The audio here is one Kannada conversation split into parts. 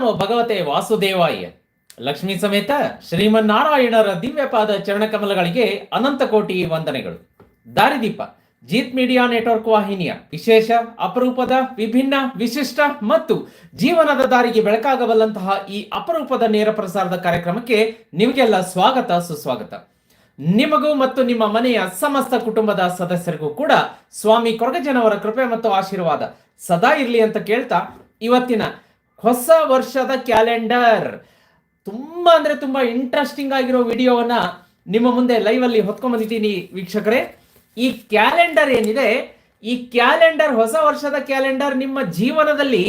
ಭಗವತೆ ವಾಸುದೇವಾಯ. ಲಕ್ಷ್ಮೀ ಸಮೇತ ಶ್ರೀಮನ್ನಾರಾಯಣರ ದಿವ್ಯಪಾದ ಚರಣಕಮಲಗಳಿಗೆ ಅನಂತ ಕೋಟಿ ವಂದನೆಗಳು. ದಾರಿದೀಪ, ಜೀತ್ ಮೀಡಿಯಾ ನೆಟ್ವರ್ಕ್ ವಾಹಿನಿಯ ವಿಶೇಷ, ಅಪರೂಪದ, ವಿಭಿನ್ನ, ವಿಶಿಷ್ಟ ಮತ್ತು ಜೀವನದ ದಾರಿಗೆ ಬೆಳಕಾಗಬಲ್ಲಂತಹ ಈ ಅಪರೂಪದ ನೇರ ಪ್ರಸಾರದ ಕಾರ್ಯಕ್ರಮಕ್ಕೆ ನಿಮಗೆಲ್ಲ ಸ್ವಾಗತ, ಸುಸ್ವಾಗತ. ನಿಮಗೂ ಮತ್ತು ನಿಮ್ಮ ಮನೆಯ ಸಮಸ್ತ ಕುಟುಂಬದ ಸದಸ್ಯರಿಗೂ ಕೂಡ ಸ್ವಾಮಿ ಕೊರಗಜನವರ ಕೃಪೆ ಮತ್ತು ಆಶೀರ್ವಾದ ಸದಾ ಇರಲಿ ಅಂತ ಕೇಳ್ತಾ ಇವತ್ತಿನ ಹೊಸ ವರ್ಷದ ಕ್ಯಾಲೆಂಡರ್. ತುಂಬಾ ಅಂದ್ರೆ ತುಂಬಾ ಇಂಟ್ರೆಸ್ಟಿಂಗ್ ಆಗಿರೋ ವಿಡಿಯೋವನ್ನ ನಿಮ್ಮ ಮುಂದೆ ಲೈವ್ ಅಲ್ಲಿ ಹೊತ್ಕೊಂಡ್ ಬಂದಿದ್ದೀನಿ ವೀಕ್ಷಕರೇ. ಈ ಕ್ಯಾಲೆಂಡರ್ ಏನಿದೆ? ಈ ಕ್ಯಾಲೆಂಡರ್ ಹೊಸ ವರ್ಷದ ಕ್ಯಾಲೆಂಡರ್ ನಿಮ್ಮ ಜೀವನದಲ್ಲಿ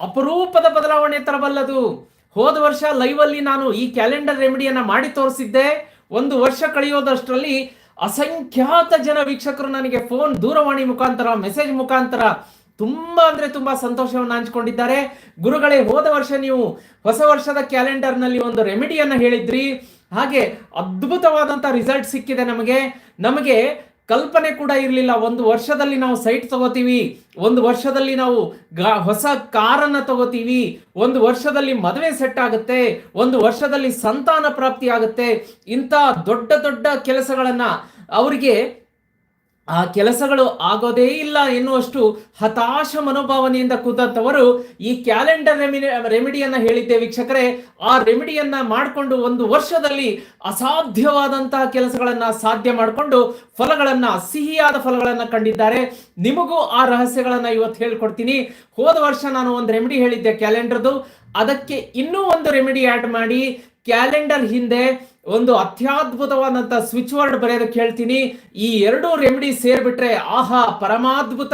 ಅಪರೂಪದ ಬದಲಾವಣೆ ತರಬಲ್ಲದು. ಹೋದ ವರ್ಷ ಲೈವ್ ಅಲ್ಲಿ ನಾನು ಈ ಕ್ಯಾಲೆಂಡರ್ ರೆಮಿಡಿಯನ್ನ ಮಾಡಿ ತೋರಿಸಿದ್ದೆ. ಒಂದು ವರ್ಷ ಕಳೆಯೋದಷ್ಟರಲ್ಲಿ ಅಸಂಖ್ಯಾತ ಜನ ವೀಕ್ಷಕರು ನನಗೆ ಫೋನ್ ದೂರವಾಣಿ ಮುಖಾಂತರ ಮೆಸೇಜ್ ಮುಖಾಂತರ ತುಂಬಾ ಅಂದ್ರೆ ತುಂಬಾ ಸಂತೋಷವನ್ನು ಹಂಚ್ಕೊಂಡಿದ್ದಾರೆ. ಗುರುಗಳೇ, ಹೋದ ವರ್ಷ ನೀವು ಹೊಸ ವರ್ಷದ ಕ್ಯಾಲೆಂಡರ್ನಲ್ಲಿ ಒಂದು ರೆಮಿಡಿಯನ್ನ ಹೇಳಿದ್ರಿ. ಹಾಗೆ ಅದ್ಭುತವಾದಂತ ರಿಸಲ್ಟ್ ಸಿಕ್ಕಿದೆ ನಮಗೆ. ನಮಗೆ ಕಲ್ಪನೆ ಕೂಡ ಇರಲಿಲ್ಲ. ಒಂದು ವರ್ಷದಲ್ಲಿ ನಾವು ಸೈಟ್ ತಗೋತೀವಿ, ಒಂದು ವರ್ಷದಲ್ಲಿ ನಾವು ಹೊಸ ಕಾರನ್ನು ತಗೋತೀವಿ, ಒಂದು ವರ್ಷದಲ್ಲಿ ಮದುವೆ ಸೆಟ್ ಆಗುತ್ತೆ, ಒಂದು ವರ್ಷದಲ್ಲಿ ಸಂತಾನ ಪ್ರಾಪ್ತಿ ಆಗುತ್ತೆ. ಇಂಥ ದೊಡ್ಡ ದೊಡ್ಡ ಕೆಲಸಗಳನ್ನು ಅವರಿಗೆ ಆ ಕೆಲಸಗಳು ಆಗೋದೇ ಇಲ್ಲ ಎನ್ನುವಷ್ಟು ಹತಾಶ ಮನೋಭಾವನೆಯಿಂದ ಕೂತಂಥವರು ಈ ಕ್ಯಾಲೆಂಡರ್ ರೆಮಿಡಿ, ರೆಮಿಡಿಯನ್ನ ಹೇಳಿದ್ದೆ ವೀಕ್ಷಕರೇ. ಆ ರೆಮಿಡಿಯನ್ನ ಮಾಡಿಕೊಂಡು ಒಂದು ವರ್ಷದಲ್ಲಿ ಅಸಾಧ್ಯವಾದಂತಹ ಕೆಲಸಗಳನ್ನ ಸಾಧ್ಯ ಮಾಡಿಕೊಂಡು ಫಲಗಳನ್ನ, ಸಿಹಿಯಾದ ಫಲಗಳನ್ನ ಕಂಡಿದ್ದಾರೆ. ನಿಮಗೂ ಆ ರಹಸ್ಯಗಳನ್ನ ಇವತ್ತು ಹೇಳ್ಕೊಡ್ತೀನಿ. ಹೋದ ವರ್ಷ ನಾನು ಒಂದು ರೆಮಿಡಿ ಹೇಳಿದ್ದೆ ಕ್ಯಾಲೆಂಡರ್ದು. ಅದಕ್ಕೆ ಇನ್ನೂ ಒಂದು ರೆಮಿಡಿ ಆಡ್ ಮಾಡಿ. ಕ್ಯಾಲೆಂಡರ್ ಹಿಂದೆ ಒಂದು ಅತ್ಯದ್ಭುತವಾದಂತ ಸ್ವಿಚ್ ವರ್ಡ್ ಬರೆಯೋದಕ್ಕೆ ಹೇಳ್ತೀನಿ. ಈ ಎರಡು ರೆಮಿಡಿ ಸೇರ್ಬಿಟ್ರೆ, ಆಹಾ, ಪರಮಾದ್ಭುತ.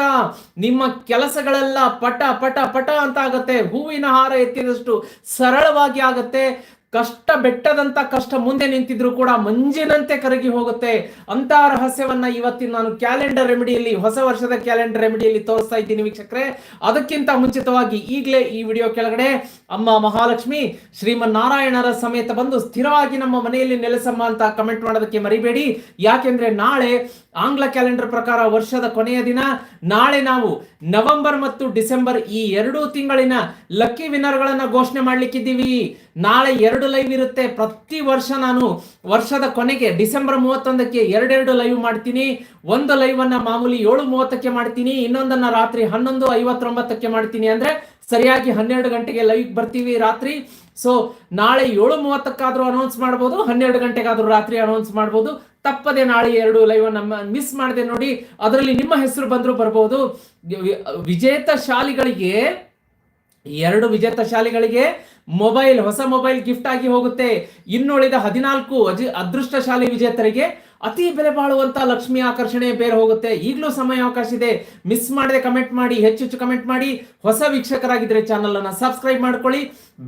ನಿಮ್ಮ ಕೆಲಸಗಳೆಲ್ಲ ಪಟ ಪಟ ಪಟ ಅಂತ ಆಗುತ್ತೆ. ಹೂವಿನ ಹಾರ ಎತ್ತಿದಷ್ಟು ಸರಳವಾಗಿ ಆಗತ್ತೆ. ಕಷ್ಟ ಬೆಟ್ಟದಂತ ಕಷ್ಟ ಮುಂದೆ ನಿಂತಿದ್ರು ಕೂಡ ಮಂಜಿನಂತೆ ಕರಗಿ ಹೋಗುತ್ತೆ. ಅಂತ ರಹಸ್ಯವನ್ನ ಇವತ್ತಿನ ನಾನು ಕ್ಯಾಲೆಂಡರ್ ರೆಮಿಡಿಯಲ್ಲಿ, ಹೊಸ ವರ್ಷದ ಕ್ಯಾಲೆಂಡರ್ ರೆಮಿಡಿಯಲ್ಲಿ ತೋರಿಸ್ತಾ ಇದ್ದೀನಿ ವೀಕ್ಷಕರೇ. ಅದಕ್ಕಿಂತ ಮುಂಚಿತವಾಗಿ ಈಗಲೇ ಈ ವಿಡಿಯೋ ಕೆಳಗಡೆ ಅಮ್ಮ ಮಹಾಲಕ್ಷ್ಮಿ, ಶ್ರೀಮನ್ನಾರಾಯಣರ ಸಮೇತ ಬಂದು ಸ್ಥಿರವಾಗಿ ನಮ್ಮ ಮನೆಯಲ್ಲಿ ನೆಲೆಸಮ್ಮ ಅಂತ ಕಮೆಂಟ್ ಮಾಡೋದಕ್ಕೆ ಮರಿಬೇಡಿ. ಯಾಕೆಂದ್ರೆ ನಾಳೆ ಆಂಗ್ಲ ಕ್ಯಾಲೆಂಡರ್ ಪ್ರಕಾರ ವರ್ಷದ ಕೊನೆಯ ದಿನ. ನಾಳೆ ನಾವು ನವೆಂಬರ್ ಮತ್ತು ಡಿಸೆಂಬರ್ ಈ ಎರಡೂ ತಿಂಗಳಿನ ಲಕ್ಕಿ ವಿನ್ನರ್ಗಳನ್ನ ಘೋಷಣೆ ಮಾಡ್ಲಿಕ್ಕಿದ್ದೀವಿ. ನಾಳೆ ಎರಡು ಲೈವ್ ಇರುತ್ತೆ. ಪ್ರತಿ ವರ್ಷ ನಾನು ವರ್ಷದ ಕೊನೆಗೆ ಡಿಸೆಂಬರ್ ಮೂವತ್ತೊಂದಕ್ಕೆ ಎರಡೆರಡು ಲೈವ್ ಮಾಡ್ತೀನಿ. ಒಂದು ಲೈವ್ ಅನ್ನ ಮಾಮೂಲಿ ಏಳು ಮೂವತ್ತಕ್ಕೆ ಮಾಡ್ತೀನಿ. ಇನ್ನೊಂದನ್ನ ರಾತ್ರಿ ಹನ್ನೊಂದು ಐವತ್ತೊಂಬತ್ತಕ್ಕೆ ಮಾಡ್ತೀನಿ. ಅಂದ್ರೆ ಸರಿಯಾಗಿ ಹನ್ನೆರಡು ಗಂಟೆಗೆ ಲೈವ್ ಬರ್ತೀವಿ ರಾತ್ರಿ. ಸೊ ನಾಳೆ ಏಳು ಮೂವತ್ತಕ್ಕಾದ್ರೂ ಅನೌನ್ಸ್ ಮಾಡ್ಬೋದು. ಹನ್ನೆರಡು ಗಂಟೆಗಾದ್ರೂ ರಾತ್ರಿ ಅನೌನ್ಸ್ ಮಾಡ್ಬೋದು. ತಪ್ಪದೆ ನಾಳೆ ಎರಡು ಲೈವ್ ನಮ್ಮ ಮಿಸ್ ಮಾಡದೆ ನೋಡಿ, ಅದರಲ್ಲಿ ನಿಮ್ಮ ಹೆಸರು ಬಂದ್ರು ಬರ್ಬೋದು. ವಿಜೇತ ಶಾಲಿಗಳಿಗೆ, ಎರಡು ವಿಜೇತ ಶಾಲಿಗಳಿಗೆ ಮೊಬೈಲ್ ಹೊಸ ಮೊಬೈಲ್ ಗಿಫ್ಟ್ ಆಗಿ ಹೋಗುತ್ತೆ. ಇನ್ನುಳಿದ ಹದಿನಾಲ್ಕು ಅಜಿ ಅದೃಷ್ಟಶಾಲಿ ವಿಜೇತರಿಗೆ ಅತಿ ಬೆಲೆ ಬಾಳುವಂತ ಲಕ್ಷ್ಮಿ ಆಕರ್ಷಣೆ ಬೇರೆ ಹೋಗುತ್ತೆ. ಈಗಲೂ ಸಮಯ ಅವಕಾಶ ಇದೆ. ಮಿಸ್ ಮಾಡದೆ ಕಮೆಂಟ್ ಮಾಡಿ, ಹೆಚ್ಚು ಹೆಚ್ಚು ಕಮೆಂಟ್ ಮಾಡಿ. ಹೊಸ ವೀಕ್ಷಕರಾಗಿದ್ರೆ ಚಾನಲ್ ಅನ್ನ ಸಬ್ಸ್ಕ್ರೈಬ್ ಮಾಡ್ಕೊಳ್ಳಿ.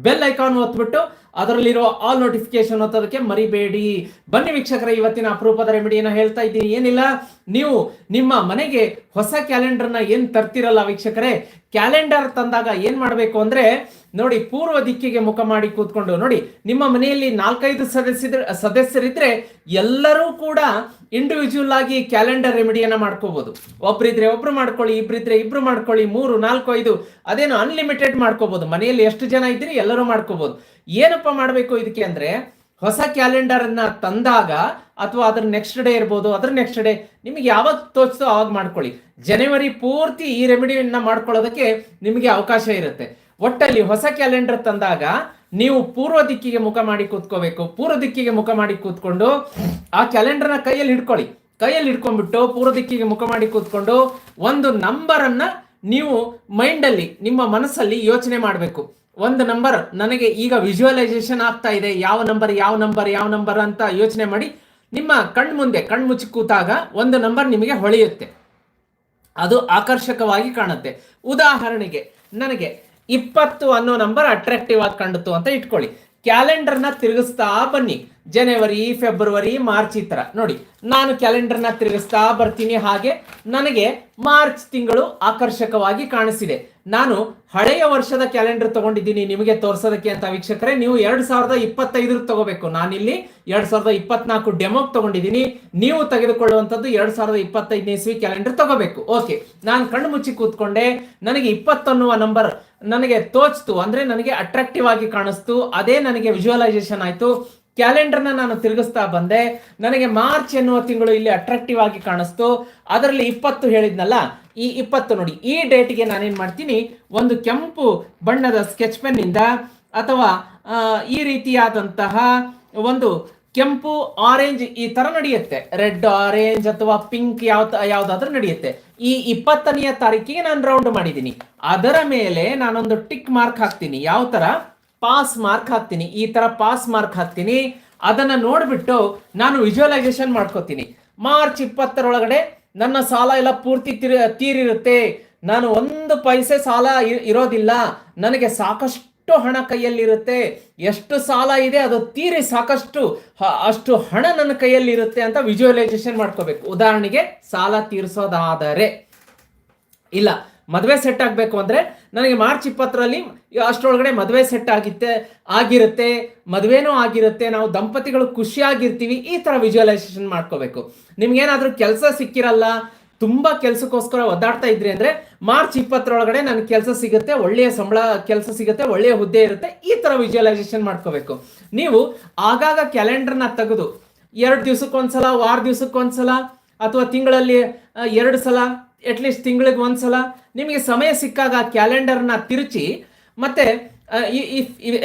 ಬೆಲ್ ಐಕಾನ್ ಒತ್ಬಿಟ್ಟು ಅದರಲ್ಲಿರೋ ಆಲ್ ನೋಟಿಫಿಕೇಶನ್ ಒತ್ತೋದಕ್ಕೆ ಮರಿಬೇಡಿ. ಬನ್ನಿ ವೀಕ್ಷಕರ, ಇವತ್ತಿನ ಅಪರೂಪದ ರೆಮಿಡಿಯನ್ನು ಹೇಳ್ತಾ ಇದ್ದೀನಿ. ಏನಿಲ್ಲ, ನೀವು ನಿಮ್ಮ ಮನೆಗೆ ಹೊಸ ಕ್ಯಾಲೆಂಡರ್ನ ಏನು ತರ್ತಿರಲ್ಲ ವೀಕ್ಷಕರೇ ಕ್ಯಾಲೆಂಡರ್ ತಂದಾಗ ಏನು ಮಾಡಬೇಕು ಅಂದ್ರೆ, ನೋಡಿ, ಪೂರ್ವ ದಿಕ್ಕಿಗೆ ಮುಖ ಮಾಡಿ ಕೂತ್ಕೊಂಡು ನೋಡಿ, ನಿಮ್ಮ ಮನೆಯಲ್ಲಿ ನಾಲ್ಕೈದು ಸದಸ್ಯರ ಸದಸ್ಯರಿದ್ರೆ ಎಲ್ಲರೂ ಕೂಡ ಇಂಡಿವಿಜುವಲ್ ಆಗಿ ಕ್ಯಾಲೆಂಡರ್ ರೆಮಿಡಿಯನ್ನ ಮಾಡ್ಕೋಬಹುದು ಒಬ್ರಿದ್ರೆ ಒಬ್ರು ಮಾಡ್ಕೊಳ್ಳಿ, ಇಬ್ರಿದ್ರೆ ಇಬ್ರು ಮಾಡ್ಕೊಳ್ಳಿ, ಮೂರು, ನಾಲ್ಕು, ಐದು, ಅದೇನು ಅನ್ಲಿಮಿಟೆಡ್ ಮಾಡ್ಕೋಬಹುದು ಮನೆಯಲ್ಲಿ ಎಷ್ಟು ಜನ ಇದ್ದೀರಿ ಎಲ್ಲರೂ ಮಾಡ್ಕೋಬಹುದು ಏನಪ್ಪ ಮಾಡಬೇಕು ಇದಕ್ಕೆ ಅಂದ್ರೆ, ಹೊಸ ಕ್ಯಾಲೆಂಡರ್ ಅನ್ನ ತಂದಾಗ ಅಥವಾ ಅದ್ರ ನೆಕ್ಸ್ಟ್ ಡೇ ಇರ್ಬೋದು, ಅದ್ರ ನೆಕ್ಸ್ಟ್ ಡೇ ನಿಮಗೆ ಯಾವಾಗ ತೋಚ್ತೋ ಅವಾಗ ಮಾಡ್ಕೊಳ್ಳಿ. ಜನವರಿ ಪೂರ್ತಿ ಈ ರೆಮಿಡಿಯನ್ನ ಮಾಡ್ಕೊಳ್ಳೋದಕ್ಕೆ ನಿಮಗೆ ಅವಕಾಶ ಇರುತ್ತೆ. ಒಟ್ಟಲ್ಲಿ ಹೊಸ ಕ್ಯಾಲೆಂಡರ್ ತಂದಾಗ ನೀವು ಪೂರ್ವ ದಿಕ್ಕಿಗೆ ಮುಖ ಮಾಡಿ ಕೂತ್ಕೋಬೇಕು. ಪೂರ್ವ ದಿಕ್ಕಿಗೆ ಮುಖ ಮಾಡಿ ಕೂತ್ಕೊಂಡು ಆ ಕ್ಯಾಲೆಂಡರ್ನ ಕೈಯಲ್ಲಿ ಹಿಡ್ಕೊಳ್ಳಿ. ಕೈಯಲ್ಲಿ ಹಿಡ್ಕೊಂಡ್ಬಿಟ್ಟು ಪೂರ್ವ ದಿಕ್ಕಿಗೆ ಮುಖ ಮಾಡಿ ಕೂತ್ಕೊಂಡು ಒಂದು ನಂಬರ್ ಅನ್ನ ನೀವು ಮೈಂಡಲ್ಲಿ, ನಿಮ್ಮ ಮನಸ್ಸಲ್ಲಿ ಯೋಚನೆ ಮಾಡಬೇಕು. ಒಂದು ನಂಬರ್, ನನಗೆ ಈಗ ವಿಜುವಲೈಸೇಷನ್ ಆಗ್ತಾ ಇದೆ. ಯಾವ ನಂಬರ್ ಯಾವ ನಂಬರ್ ಯಾವ ನಂಬರ್ ಅಂತ ಯೋಚನೆ ಮಾಡಿ ನಿಮ್ಮ ಕಣ್ಣು ಮುಂದೆ ಕಣ್ಣು ಮುಚ್ಚಿ ಕೂತಾಗ ಒಂದು ನಂಬರ್ ನಿಮಗೆ ಹೊಳೆಯುತ್ತೆ. ಅದು ಆಕರ್ಷಕವಾಗಿ ಕಾಣುತ್ತೆ. ಉದಾಹರಣೆಗೆ, ನನಗೆ ಇಪ್ಪತ್ತು ಅನ್ನೋ ನಂಬರ್ ಅಟ್ರಾಕ್ಟಿವ್ ಆಗಿ ಕಂಡಿತು ಅಂತ ಇಟ್ಕೊಳ್ಳಿ. ಕ್ಯಾಲೆಂಡರ್ನ ತಿರುಗಿಸ್ತಾ ಬನ್ನಿ. ಜನವರಿ, ಫೆಬ್ರವರಿ, ಮಾರ್ಚ್ ಈ ಥರ ನೋಡಿ, ನಾನು ಕ್ಯಾಲೆಂಡರ್ನ ತಿರುಗಿಸ್ತಾ ಬರ್ತೀನಿ ಹಾಗೆ ನನಗೆ ಮಾರ್ಚ್ ತಿಂಗಳು ಆಕರ್ಷಕವಾಗಿ ಕಾಣಿಸಿದೆ. ನಾನು ಹಳೆಯ ವರ್ಷದ ಕ್ಯಾಲೆಂಡರ್ ತಗೊಂಡಿದ್ದೀನಿ ನಿಮಗೆ ತೋರ್ಸೋದಕ್ಕೆ ಅಂತ ವೀಕ್ಷಕರೇ, ನೀವು ಎರಡು ಸಾವಿರದ ಇಪ್ಪತ್ತೈದರ ತಗೋಬೇಕು. ನಾನಿಲ್ಲಿ ಎರಡು ಸಾವಿರದ ಇಪ್ಪತ್ನಾಲ್ಕು ಡೆಮೋಕ್ ತಗೊಂಡಿದ್ದೀನಿ. ನೀವು ತೆಗೆದುಕೊಳ್ಳುವಂಥದ್ದು ಎರಡು ಸಾವಿರದ ಇಪ್ಪತ್ತೈದನೇ ಇಸ್ವಿ ಕ್ಯಾಲೆಂಡರ್ ತಗೋಬೇಕು. ಓಕೆ, ನಾನು ಕಣ್ಣು ಮುಚ್ಚಿ ಕೂತ್ಕೊಂಡೆ. ನನಗೆ ಇಪ್ಪತ್ತನ್ನುವ ನಂಬರ್ ನನಗೆ ತೋಚ್ತು, ಅಂದ್ರೆ ನನಗೆ ಅಟ್ರಾಕ್ಟಿವ್ ಆಗಿ ಕಾಣಿಸ್ತು. ಅದೇ ನನಗೆ ವಿಜುವಲೈಸೇಷನ್ ಆಯ್ತು. ಕ್ಯಾಲೆಂಡರ್ನ ನಾನು ತಿರುಗಿಸ್ತಾ ಬಂದೆ. ನನಗೆ ಮಾರ್ಚ್ ಎನ್ನುವ ತಿಂಗಳು ಇಲ್ಲಿ ಅಟ್ರಾಕ್ಟಿವ್ ಆಗಿ ಕಾಣಿಸ್ತು. ಅದರಲ್ಲಿ ಇಪ್ಪತ್ತು ಹೇಳಿದ್ನಲ್ಲ, ಈ ಇಪ್ಪತ್ತು ನೋಡಿ. ಈ ಡೇಟ್ಗೆ ನಾನೇನು ಮಾಡ್ತೀನಿ? ಒಂದು ಕೆಂಪು ಬಣ್ಣದ ಸ್ಕೆಚ್ ಪೆನ್ನಿಂದ ಅಥವಾ ಈ ರೀತಿಯಾದಂತಹ ಒಂದು ಕೆಂಪು ಆರೆಂಜ್ ಈ ತರ ನಡೆಯುತ್ತೆ. ರೆಡ್ ಆರೆಂಜ್ ಅಥವಾ ಪಿಂಕ್ ಯಾವ ಯಾವ್ದಾದ್ರೂ ನಡೆಯುತ್ತೆ. ಈ ಇಪ್ಪತ್ತನೆಯ ತಾರೀಕಿಗೆ ನಾನು ರೌಂಡ್ ಮಾಡಿದ್ದೀನಿ. ಅದರ ಮೇಲೆ ನಾನೊಂದು ಟಿಕ್ ಮಾರ್ಕ್ ಹಾಕ್ತೀನಿ. ಯಾವ ತರ ಪಾಸ್ ಮಾರ್ಕ್ ಹಾಕ್ತೀನಿ, ಈ ತರ ಪಾಸ್ ಮಾರ್ಕ್ ಹಾಕ್ತೀನಿ, ಅದನ್ನ ನೋಡಿಬಿಟ್ಟು ನಾನು ವಿಜುವಲೈಸೇಷನ್ ಮಾಡ್ಕೋತೀನಿ. ಮಾರ್ಚ್ ಇಪ್ಪತ್ತರೊಳಗಡೆ ನನ್ನ ಸಾಲ ಎಲ್ಲ ಪೂರ್ತಿ ತೀರಿ, ತೀರಿರುತ್ತೆ. ನಾನು ಒಂದು ಪೈಸೆ ಸಾಲ ಇರೋದಿಲ್ಲ. ನನಗೆ ಸಾಕಷ್ಟು ಹಣ ಕೈಯಲ್ಲಿರುತ್ತೆ. ಎಷ್ಟು ಸಾಲ ಇದೆ ಅದು ತೀರಿ ಸಾಕಷ್ಟು ಅಷ್ಟು ಹಣ ನನ್ನ ಕೈಯಲ್ಲಿರುತ್ತೆ ಅಂತ ವಿಜುವಲೈಸೇಷನ್ ಮಾಡ್ಕೋಬೇಕು. ಉದಾಹರಣೆಗೆ ಸಾಲ ತೀರಿಸೋದಾದರೆ, ಇಲ್ಲ ಮದುವೆ ಸೆಟ್ ಆಗಬೇಕು ಅಂದರೆ ನನಗೆ ಮಾರ್ಚ್ ಇಪ್ಪತ್ತರಲ್ಲಿ ಅಷ್ಟರೊಳಗಡೆ ಮದುವೆ ಸೆಟ್ ಆಗಿತ್ತೆ, ಆಗಿರುತ್ತೆ, ಮದುವೆನೂ ಆಗಿರುತ್ತೆ, ನಾವು ದಂಪತಿಗಳು ಖುಷಿಯಾಗಿರ್ತೀವಿ, ಈ ಥರ ವಿಜುವಲೈಸೇಷನ್ ಮಾಡ್ಕೋಬೇಕು. ನಿಮ್ಗೇನಾದರೂ ಕೆಲಸ ಸಿಕ್ಕಿರಲ್ಲ, ತುಂಬ ಕೆಲಸಕ್ಕೋಸ್ಕರ ಒದ್ದಾಡ್ತಾ ಇದ್ರಿ ಅಂದರೆ ಮಾರ್ಚ್ ಇಪ್ಪತ್ತರೊಳಗಡೆ ನನಗೆ ಕೆಲಸ ಸಿಗುತ್ತೆ, ಒಳ್ಳೆಯ ಸಂಬಳ ಕೆಲಸ ಸಿಗುತ್ತೆ, ಒಳ್ಳೆಯ ಹುದ್ದೆ ಇರುತ್ತೆ, ಈ ಥರ ವಿಜುವಲೈಸೇಷನ್ ಮಾಡ್ಕೋಬೇಕು. ನೀವು ಆಗಾಗ ಕ್ಯಾಲೆಂಡರ್ನ ತೆಗೆದು, ಎರಡು ದಿವ್ಸಕ್ಕೊಂದ್ಸಲ, ವಾರ ದಿವ್ಸಕ್ಕೊಂದ್ಸಲ, ಅಥವಾ ತಿಂಗಳಲ್ಲಿ ಎರಡು ಸಲ ಅಟ್ಲೀಸ್ಟ್ ತಿಂಗಳಿಗೆ ಒಂದ್ಸಲ ನಿಮಗೆ ಸಮಯ ಸಿಕ್ಕಾಗ ಕ್ಯಾಲೆಂಡರ್ನ ತಿರುಚಿ, ಮತ್ತೆ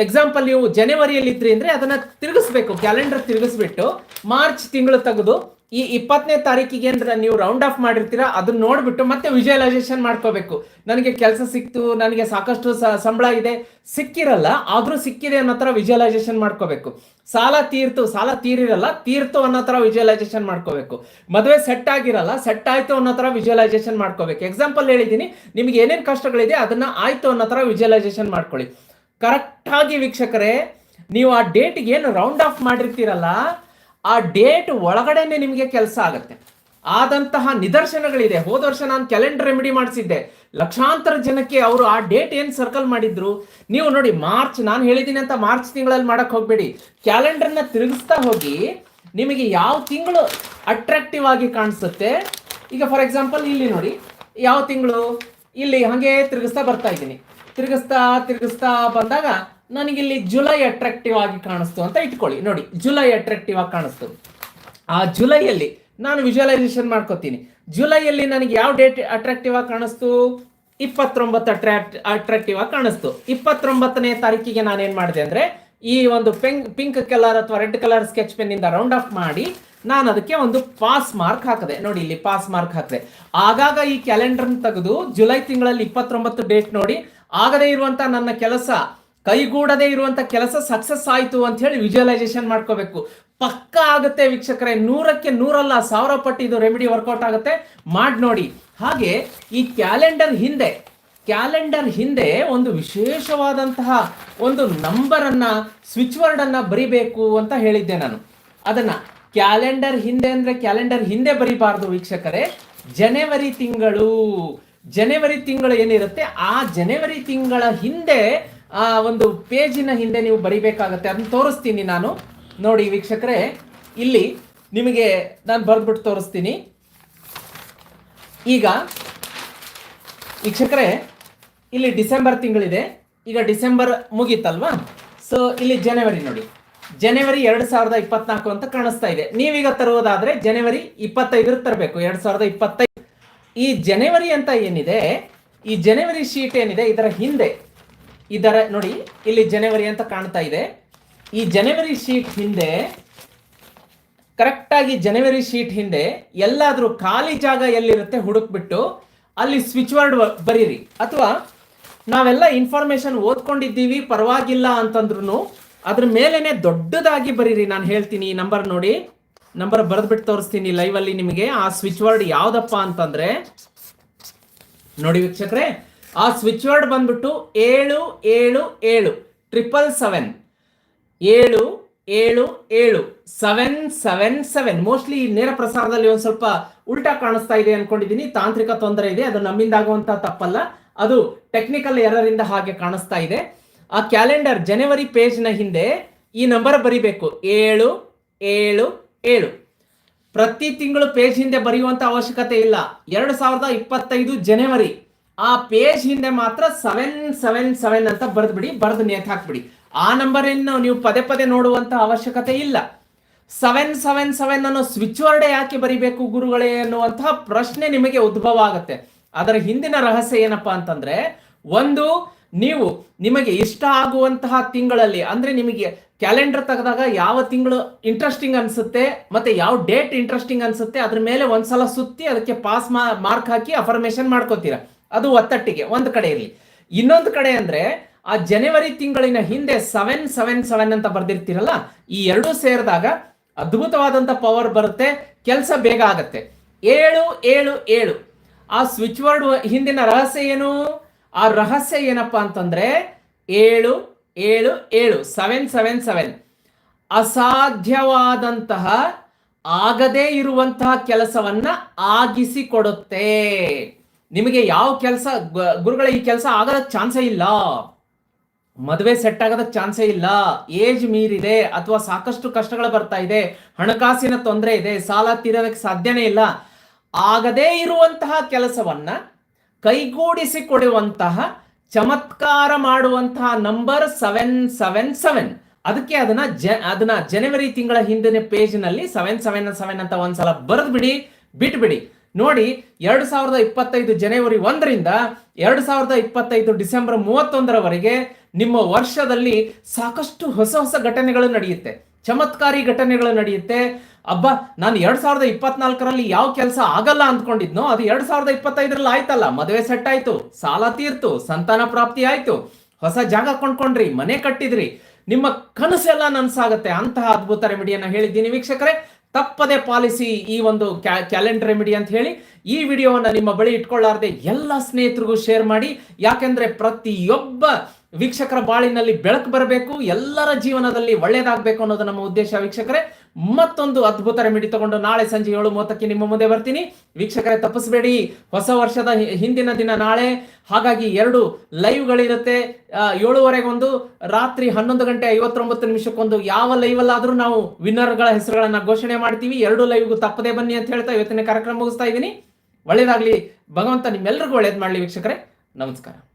ಎಕ್ಸಾಂಪಲ್ ನೀವು ಜನವರಿಯಲ್ಲಿ ಇದ್ರಿ ಅಂದ್ರೆ ಅದನ್ನ ತಿರುಗಿಸ್ಬೇಕು ಕ್ಯಾಲೆಂಡರ್ ತಿರುಗಿಸ್ಬಿಟ್ಟು ಮಾರ್ಚ್ ತಿಂಗಳು ತೆಗೆದು ಈ ಇಪ್ಪತ್ತನೇ ತಾರೀಕಿಗೆ ಅಂದ್ರೆ ನೀವು ರೌಂಡ್ ಆಫ್ ಮಾಡಿರ್ತೀರಾ, ಅದನ್ನ ನೋಡ್ಬಿಟ್ಟು ಮತ್ತೆ ವಿಜುವಲೈಸೇಷನ್ ಮಾಡ್ಕೋಬೇಕು. ನನಗೆ ಕೆಲಸ ಸಿಕ್ತು, ನನಗೆ ಸಾಕಷ್ಟು ಸಂಬಳ ಇದೆ. ಸಿಕ್ಕಿರಲ್ಲ, ಆದ್ರೂ ಸಿಕ್ಕಿದೆ ಅನ್ನೋ ಥರ ವಿಜುವಲೈಸೇಷನ್ ಮಾಡ್ಕೋಬೇಕು. ಸಾಲ ತೀರ್ತು, ಸಾಲ ತೀರಿರಲ್ಲ, ತೀರ್ತು ಅನ್ನೋ ಥರ ವಿಜುವಲೈಸೇಷನ್ ಮಾಡ್ಕೋಬೇಕು. ಮದುವೆ ಸೆಟ್ ಆಗಿರಲ್ಲ ಸೆಟ್ ಆಯ್ತು ಅನ್ನೋ ಥರ ವಿಜುವಲೈಸೇಷನ್ ಮಾಡ್ಕೋಬೇಕು. ಎಕ್ಸಾಂಪಲ್ ಹೇಳಿದ್ದೀನಿ, ನಿಮ್ಗೆ ಏನೇನು ಕಷ್ಟಗಳಿದೆ, ಅದನ್ನ ಆಯ್ತು ಅನ್ನೋ ಥರ ವಿಜುವಲೈಸೇಷನ್ ಮಾಡ್ಕೊಳ್ಳಿ. ಕರೆಕ್ಟಾಗಿ ವೀಕ್ಷಕರೇ, ನೀವು ಆ ಡೇಟ್ಗೆ ಏನು ರೌಂಡ್ ಆಫ್ ಮಾಡಿರ್ತೀರಲ್ಲ ಆ ಡೇಟ್ ಒಳಗಡೆನೆ ನಿಮಗೆ ಕೆಲಸ ಆಗುತ್ತೆ. ಆದಂತಹ ನಿದರ್ಶನಗಳಿದೆ. ಹೋದ ವರ್ಷ ನಾನು ಕ್ಯಾಲೆಂಡರ್ ರೆಮಿಡಿ ಮಾಡಿಸಿದ್ದೆ. ಲಕ್ಷಾಂತರ ಜನಕ್ಕೆ ಅವರು ಆ ಡೇಟ್ ಏನ್ ಸರ್ಕಲ್ ಮಾಡಿದ್ರು? ನೀವು ನೋಡಿ, ಮಾರ್ಚ್, ನಾನು ಹೇಳಿದ್ದೀನಿ ಅಂತ ಮಾರ್ಚ್ ತಿಂಗಳಲ್ಲಿ ಮಾಡಕ್ ಹೋಗ್ಬೇಡಿ. ಕ್ಯಾಲೆಂಡರ್ನ ತಿರುಗಿಸ್ತಾ ಹೋಗಿ ನಿಮಗೆ ಯಾವ ತಿಂಗಳು ಅಟ್ರಾಕ್ಟಿವ್ ಆಗಿ ಕಾಣಿಸುತ್ತೆ? ಈಗ ಫಾರ್ ಎಕ್ಸಾಂಪಲ್ ಇಲ್ಲಿ ನೋಡಿ, ಯಾವ ತಿಂಗಳು? ಇಲ್ಲಿ ಹಾಗೆ ತಿರುಗಿಸ್ತಾ ಬರ್ತಾ ಇದ್ದೀನಿ. ತಿರುಗಿಸ್ತಾ ತಿರುಗಿಸ್ತಾ ಬಂದಾಗ ನನಗಿಲ್ಲಿ ಜುಲೈ ಅಟ್ರಾಕ್ಟಿವ್ ಆಗಿ ಕಾಣಿಸ್ತು ಅಂತ ಇಟ್ಕೊಳ್ಳಿ. ನೋಡಿ, ಜುಲೈ ಅಟ್ರಾಕ್ಟಿವ್ ಆಗಿ ಕಾಣಿಸ್ತು. ಆ ಜುಲೈಯಲ್ಲಿ ನಾನು ವಿಜುವಲೈಸೇಷನ್ ಮಾಡ್ಕೋತೀನಿ. ಜುಲೈಯಲ್ಲಿ ನನಗೆ ಯಾವ ಡೇಟ್ ಅಟ್ರಾಕ್ಟಿವ್ ಆಗಿ ಕಾಣಿಸ್ತು? ಇಪ್ಪತ್ತೊಂಬತ್ತು ಅಟ್ರಾಕ್ಟ್ ಅಟ್ರಾಕ್ಟಿವ್ ಆಗಿ ಕಾಣಿಸ್ತು. ಇಪ್ಪತ್ತೊಂಬತ್ತನೇ ತಾರೀಕಿಗೆ ನಾನೇನು ಮಾಡಿದೆ ಅಂದರೆ, ಈ ಒಂದು ಪೆಂಕ್ ಪಿಂಕ್ ಕಲರ್ ಅಥವಾ ರೆಡ್ ಕಲರ್ ಸ್ಕೆಚ್ ಪೆನ್ನಿಂದ ರೌಂಡ್ ಆಫ್ ಮಾಡಿ ನಾನು ಅದಕ್ಕೆ ಒಂದು ಪಾಸ್ ಮಾರ್ಕ್ ಹಾಕಿದೆ. ನೋಡಿ, ಇಲ್ಲಿ ಪಾಸ್ ಮಾರ್ಕ್ ಹಾಕಿದೆ. ಆಗಾಗ ಈ ಕ್ಯಾಲೆಂಡರ್ ತೆಗೆದು ಜುಲೈ ತಿಂಗಳಲ್ಲಿ ಇಪ್ಪತ್ತೊಂಬತ್ತು ಡೇಟ್ ನೋಡಿ, ಆಗದೇ ಇರುವಂಥ ನನ್ನ ಕೆಲಸ ಕೈಗೂಡದೇ ಇರುವಂತ ಕೆಲಸ ಸಕ್ಸಸ್ ಆಯಿತು ಅಂತ ಹೇಳಿ ವಿಜುವಲೈಸೇಷನ್ ಮಾಡ್ಕೋಬೇಕು. ಪಕ್ಕ ಆಗುತ್ತೆ ವೀಕ್ಷಕರೇ, ನೂರಕ್ಕೆ ನೂರಲ್ಲ, ಸಾವಿರ ಪಟ್ಟು ಇದು ರೆಮಿಡಿ ವರ್ಕೌಟ್ ಆಗುತ್ತೆ. ಮಾಡಿ ನೋಡಿ. ಹಾಗೆ ಈ ಕ್ಯಾಲೆಂಡರ್ ಹಿಂದೆ ಕ್ಯಾಲೆಂಡರ್ ಹಿಂದೆ ಒಂದು ವಿಶೇಷವಾದಂತಹ ಒಂದು ನಂಬರ್ ಅನ್ನ ಸ್ವಿಚ್ ವರ್ಡ್ ಅನ್ನ ಬರಿಬೇಕು ಅಂತ ಹೇಳಿದ್ದೆ ನಾನು. ಅದನ್ನ ಕ್ಯಾಲೆಂಡರ್ ಹಿಂದೆ ಅಂದ್ರೆ ಕ್ಯಾಲೆಂಡರ್ ಹಿಂದೆ ಬರಿಬಾರ್ದು ವೀಕ್ಷಕರೇ. ಜನವರಿ ತಿಂಗಳು ಜನವರಿ ತಿಂಗಳು ಏನಿರುತ್ತೆ, ಆ ಜನವರಿ ತಿಂಗಳ ಹಿಂದೆ ಆ ಒಂದು ಪೇಜಿನ ಹಿಂದೆ ನೀವು ಬರಿಬೇಕಾಗತ್ತೆ. ಅದನ್ನ ತೋರಿಸ್ತೀನಿ ನಾನು. ನೋಡಿ ವೀಕ್ಷಕರೇ, ಇಲ್ಲಿ ನಿಮಗೆ ನಾನು ಬರೆದ್ಬಿಟ್ಟು ತೋರಿಸ್ತೀನಿ. ಈಗ ವೀಕ್ಷಕರೇ, ಇಲ್ಲಿ ಡಿಸೆಂಬರ್ ತಿಂಗಳಿದೆ. ಈಗ ಡಿಸೆಂಬರ್ ಮುಗೀತಲ್ವಾ? ಸೊ ಇಲ್ಲಿ ಜನವರಿ ನೋಡಿ. ಜನವರಿ ಎರಡ್ ಸಾವಿರದ ಇಪ್ಪತ್ನಾಲ್ಕು ಅಂತ ಕಾಣಿಸ್ತಾ ಇದೆ. ನೀವೀಗ ತರುವುದಾದ್ರೆ ಜನವರಿ ಇಪ್ಪತ್ತೈದರ ತರಬೇಕು. ಎರಡ್ ಸಾವಿರದ ಇಪ್ಪತ್ತೈದು. ಈ ಜನವರಿ ಅಂತ ಏನಿದೆ? ಈ ಜನವರಿ ಶೀಟ್ ಏನಿದೆ? ಇದರ ಹಿಂದೆ. ಇದರ ನೋಡಿ, ಇಲ್ಲಿ ಜನವರಿ ಅಂತ ಕಾಣ್ತಾ ಇದೆ. ಈ ಜನವರಿ ಶೀಟ್ ಹಿಂದೆ ಕರೆಕ್ಟಾಗಿ ಜನವರಿ ಶೀಟ್ ಹಿಂದೆ ಎಲ್ಲಾದ್ರೂ ಖಾಲಿ ಜಾಗ ಎಲ್ಲಿರುತ್ತೆ ಹುಡುಕ್ಬಿಟ್ಟು ಅಲ್ಲಿ ಸ್ವಿಚ್ ವರ್ಡ್ ಬರೀರಿ. ಅಥವಾ ನಾವೆಲ್ಲ ಇನ್ಫಾರ್ಮೇಶನ್ ಓದ್ಕೊಂಡಿದ್ದೀವಿ, ಪರವಾಗಿಲ್ಲ ಅಂತಂದ್ರೂ ಅದ್ರ ಮೇಲೇನೆ ದೊಡ್ಡದಾಗಿ ಬರೀರಿ. ನಾನು ಹೇಳ್ತೀನಿ ಈ ನಂಬರ್ ನೋಡಿ. ನಂಬರ್ ಬರೆದ್ಬಿಟ್ಟು ತೋರಿಸ್ತೀನಿ ಲೈವ್ ಅಲ್ಲಿ ನಿಮಗೆ. ಆ ಸ್ವಿಚ್ ವರ್ಡ್ ಯಾವುದಪ್ಪ ಅಂತಂದ್ರೆ, ನೋಡಿ ವೀಕ್ಷಕರೇ ಆ ಸ್ವಿಚ್ ವರ್ಡ್ ಬಂದ್ಬಿಟ್ಟು ಏಳು ಏಳು ಏಳು ಟ್ರಿಪಲ್ ಸೆವೆನ್ ಏಳು ಏಳು ಏಳು ಸೆವೆನ್ ಸೆವೆನ್ ಸೆವೆನ್ ಮೋಸ್ಟ್ಲಿ ನೇರ ಪ್ರಸಾರದಲ್ಲಿ ಒಂದು ಸ್ವಲ್ಪ ಉಲ್ಟಾ ಕಾಣಿಸ್ತಾ ಇದೆ ಅನ್ಕೊಂಡಿದೀನಿ. ತಾಂತ್ರಿಕ ತೊಂದರೆ ಇದೆ. ಅದು ನಮ್ಮಿಂದ ಆಗುವಂತ ತಪ್ಪಲ್ಲ. ಅದು ಟೆಕ್ನಿಕಲ್ ಎರರ್ ಇಂದ ಹಾಗೆ ಕಾಣಿಸ್ತಾ ಇದೆ. ಆ ಕ್ಯಾಲೆಂಡರ್ ಜನವರಿ ಪೇಜ್ನ ಹಿಂದೆ ಈ ನಂಬರ್ ಬರಿಬೇಕು. ಏಳು ಏಳು ಏಳು. ಪ್ರತಿ ತಿಂಗಳು ಪೇಜ್ ಹಿಂದೆ ಬರೆಯುವಂತ ಅವಶ್ಯಕತೆ ಇಲ್ಲ. ಎರಡು ಸಾವಿರದ ಇಪ್ಪತ್ತೈದು ಜನವರಿ ಆ ಪೇಜ್ ಹಿಂದೆ ಮಾತ್ರ ಸೆವೆನ್ ಸೆವೆನ್ ಸೆವೆನ್ ಅಂತ ಬರೆದ್ಬಿಡಿ, ಬರೆದು ನೇತ್ ಹಾಕ್ಬಿಡಿ. ಆ ನಂಬರ್ ಏನು ನೀವು ಪದೇ ಪದೇ ನೋಡುವಂತ ಅವಶ್ಯಕತೆ ಇಲ್ಲ. ಸೆವೆನ್ ಸೆವೆನ್ ಸೆವೆನ್ ಅನ್ನೋ ಸ್ವಿಚ್ ವರ್ಡ್ ಯಾಕೆ ಬರಿಬೇಕು ಗುರುಗಳೇ ಅನ್ನುವಂತಹ ಪ್ರಶ್ನೆ ನಿಮಗೆ ಉದ್ಭವ ಆಗುತ್ತೆ. ಅದರ ಹಿಂದಿನ ರಹಸ್ಯ ಏನಪ್ಪಾ ಅಂತಂದ್ರೆ, ಒಂದು, ನೀವು ನಿಮಗೆ ಇಷ್ಟ ಆಗುವಂತಹ ತಿಂಗಳಲ್ಲಿ, ಅಂದ್ರೆ ನಿಮಗೆ ಕ್ಯಾಲೆಂಡರ್ ತೆಗೆದಾಗ ಯಾವ ತಿಂಗಳು ಇಂಟ್ರೆಸ್ಟಿಂಗ್ ಅನ್ಸುತ್ತೆ, ಮತ್ತೆ ಯಾವ ಡೇಟ್ ಇಂಟ್ರೆಸ್ಟಿಂಗ್ ಅನ್ಸುತ್ತೆ, ಅದ್ರ ಮೇಲೆ ಒಂದ್ಸಲ ಸುತ್ತಿ ಅದಕ್ಕೆ ಪಾಸ್ ಮಾರ್ಕ್ ಹಾಕಿ ಅಫರ್ಮೇಶನ್ ಮಾಡ್ಕೋತೀರಾ. ಅದು ಒತ್ತಟ್ಟಿಗೆ, ಒಂದು ಕಡೆ ಇರಲಿ. ಇನ್ನೊಂದು ಕಡೆ ಅಂದ್ರೆ, ಆ ಜನವರಿ ತಿಂಗಳಿನ ಹಿಂದೆ ಸೆವೆನ್ ಸೆವೆನ್ ಸೆವೆನ್ ಅಂತ ಬರ್ದಿರ್ತೀರಲ್ಲ, ಈ ಎರಡು ಸೇರಿದಾಗ ಅದ್ಭುತವಾದಂತ ಪವರ್ ಬರುತ್ತೆ, ಕೆಲಸ ಬೇಗ ಆಗತ್ತೆ. ಏಳು ಏಳು ಏಳು. ಆ ಸ್ವಿಚ್ ವರ್ಡ್ ಹಿಂದಿನ ರಹಸ್ಯ ಏನು? ಆ ರಹಸ್ಯ ಏನಪ್ಪಾ ಅಂತಂದ್ರೆ, ಏಳು ಏಳು ಏಳು ಸೆವೆನ್ ಸೆವೆನ್ ಸೆವೆನ್ ಅಸಾಧ್ಯವಾದಂತಹ, ಆಗದೇ ಇರುವಂತಹ ಕೆಲಸವನ್ನ ಆಗಿಸಿಕೊಡುತ್ತೆ ನಿಮಗೆ ಯಾವ ಕೆಲಸ ಗುರುಗಳ ಈ ಕೆಲಸ ಆಗದ ಚಾನ್ಸೇ ಇಲ್ಲ. ಮದುವೆ ಸೆಟ್ ಆಗೋದಕ್ಕೆ ಚಾನ್ಸೇ ಇಲ್ಲ. ಏಜ್ ಮೀರಿದೆ ಅಥವಾ ಸಾಕಷ್ಟು ಕಷ್ಟಗಳು ಬರ್ತಾ ಇದೆ. ಹಣಕಾಸಿನ ತೊಂದರೆ ಇದೆ. ಸಾಲ ತೀರೋದಕ್ಕೆ ಸಾಧ್ಯನೇ ಇಲ್ಲ. ಆಗದೇ ಇರುವಂತಹ ಕೆಲಸವನ್ನ ಕೈಗೂಡಿಸಿ ಕೊಡುವಂತಹ, ಚಮತ್ಕಾರ ಮಾಡುವಂತಹ ನಂಬರ್ ಸೆವೆನ್ ಸೆವೆನ್ ಸೆವೆನ್ ಅದಕ್ಕೆ ಅದನ್ನ ಜ, ಅದನ್ನ ಜನವರಿ ತಿಂಗಳ ಹಿಂದಿನ ಪೇಜ್ನಲ್ಲಿ ಸೆವೆನ್ ಸೆವೆನ್ ಸೆವೆನ್ ಅಂತ ಒಂದ್ಸಲ ಬರೆದು ಬಿಡಿ ಬಿಟ್ಬಿಡಿ. ನೋಡಿ, ಎರಡು ಸಾವಿರದ ಇಪ್ಪತ್ತೈದು ಜನವರಿ ಒಂದರಿಂದ ಎರಡು ಸಾವಿರದ ಇಪ್ಪತ್ತೈದು ಡಿಸೆಂಬರ್ ಮೂವತ್ತೊಂದರವರೆಗೆ ನಿಮ್ಮ ವರ್ಷದಲ್ಲಿ ಸಾಕಷ್ಟು ಹೊಸ ಹೊಸ ಘಟನೆಗಳು ನಡೆಯುತ್ತೆ. ಚಮತ್ಕಾರಿ ಘಟನೆಗಳು ನಡೆಯುತ್ತೆ. ಅಬ್ಬ, ನಾನು ಎರಡ್ ಸಾವಿರದ ಇಪ್ಪತ್ನಾಲ್ಕರಲ್ಲಿ ಯಾವ ಕೆಲಸ ಆಗಲ್ಲ ಅಂದ್ಕೊಂಡಿದ್ನೋ, ಅದು ಎರಡ್ ಸಾವಿರದ ಇಪ್ಪತ್ತೈದರಲ್ಲಿ ಆಯ್ತಲ್ಲ. ಮದುವೆ ಸೆಟ್ ಆಯ್ತು, ಸಾಲ ತೀರ್ತು, ಸಂತಾನ ಪ್ರಾಪ್ತಿ ಆಯ್ತು. ಹೊಸ ಜಾಗ ಕೊಂಡ್ಕೊಂಡ್ರಿ, ಮನೆ ಕಟ್ಟಿದ್ರಿ. ನಿಮ್ಮ ಕನಸೆಲ್ಲ ನನ್ಸಾಗತ್ತೆ. ಅಂತಹ ಅದ್ಭುತ ರೆಮಿಡಿಯನ್ನ ಹೇಳಿದ್ದೀನಿ ವೀಕ್ಷಕರೇ. ತಪ್ಪದೆ ಪಾಲಿಸಿ ಈ ಒಂದು ಕ್ಯಾಲೆಂಡರ್ ರೆಮಿಡಿ ಅಂತ ಹೇಳಿ ಈ ವಿಡಿಯೋವನ್ನು ನಿಮ್ಮ ಬಳಿ ಇಟ್ಕೊಳ್ಳಾರ್ದೆ ಎಲ್ಲ ಸ್ನೇಹಿತರಿಗೂ ಶೇರ್ ಮಾಡಿ. ಯಾಕೆಂದ್ರೆ ಪ್ರತಿಯೊಬ್ಬ ವೀಕ್ಷಕರ ಬಾಳಿನಲ್ಲಿ ಬೆಳಕು ಬರಬೇಕು, ಎಲ್ಲರ ಜೀವನದಲ್ಲಿ ಒಳ್ಳೇದಾಗಬೇಕು ಅನ್ನೋದು ನಮ್ಮ ಉದ್ದೇಶ ವೀಕ್ಷಕರೇ. ಮತ್ತೊಂದು ಅದ್ಭುತ ರೆಮಿಡಿ ತಗೊಂಡು ನಾಳೆ ಸಂಜೆ ಏಳು ಮೂವತ್ತಕ್ಕೆ ನಿಮ್ಮ ಮುಂದೆ ಬರ್ತೀನಿ. ವೀಕ್ಷಕರೇ, ತಪ್ಪಿಸಬೇಡಿ. ಹೊಸ ವರ್ಷದ ಹಿಂದಿನ ದಿನ ನಾಳೆ. ಹಾಗಾಗಿ ಎರಡು ಲೈವ್ಗಳಿರುತ್ತೆ. ಏಳುವರೆಗೊಂದು, ರಾತ್ರಿ ಹನ್ನೊಂದು ಗಂಟೆ ಐವತ್ತೊಂಬತ್ತು ನಿಮಿಷಕ್ಕೊಂದು ಯಾವ ಲೈವ್ ಅಲ್ಲಾದ್ರೂ ನಾವು ವಿನ್ನರ್ಗಳ ಹೆಸರುಗಳನ್ನು ಘೋಷಣೆ ಮಾಡ್ತೀವಿ. ಎರಡು ಲೈವ್ಗೂ ತಪ್ಪದೇ ಬನ್ನಿ ಅಂತ ಹೇಳ್ತಾ ಇವತ್ತಿನ ಕಾರ್ಯಕ್ರಮ ಮುಗಿಸ್ತಾ ಇದ್ದೀನಿ. ಒಳ್ಳೇದಾಗ್ಲಿ. ಭಗವಂತ ನಿಮ್ಮೆಲ್ಲರಿಗೂ ಒಳ್ಳೇದು ಮಾಡಲಿ ವೀಕ್ಷಕರೇ. ನಮಸ್ಕಾರ.